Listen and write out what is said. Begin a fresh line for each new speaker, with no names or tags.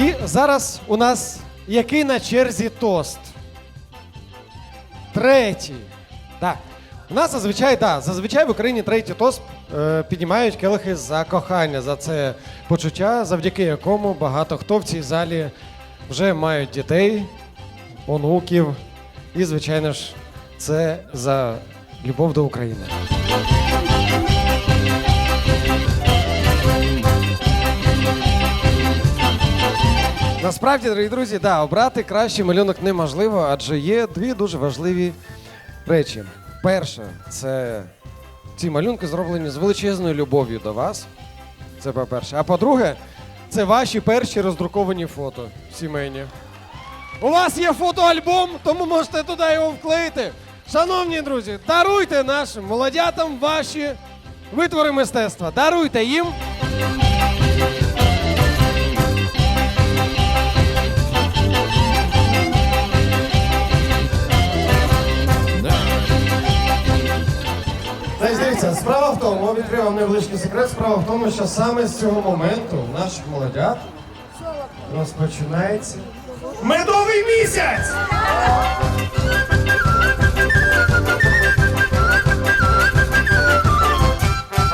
І зараз у нас який на черзі тост? Третій. Так. У нас зазвичай, да, зазвичай в Україні третій тост е, піднімають келихи за кохання, за це почуття, завдяки якому багато хто в цій залі вже мають дітей, онуків. І, звичайно ж, це за любов до України. Насправді, дорогі друзі, да, обрати кращий малюнок неможливо, адже є дві дуже важливі речі. Перше, це ці малюнки зроблені з величезною любов'ю до вас. Це по-перше. А по-друге, це ваші перші роздруковані фото сімейні. У вас є фотоальбом, тому можете туди його вклеїти. Шановні друзі, даруйте нашим молодятам ваші витвори мистецтва. Даруйте їм. Справа в тому, відкрив невеличкий секрет. Справа в тому, що саме з цього моменту в наших молодят розпочинається медовий місяць!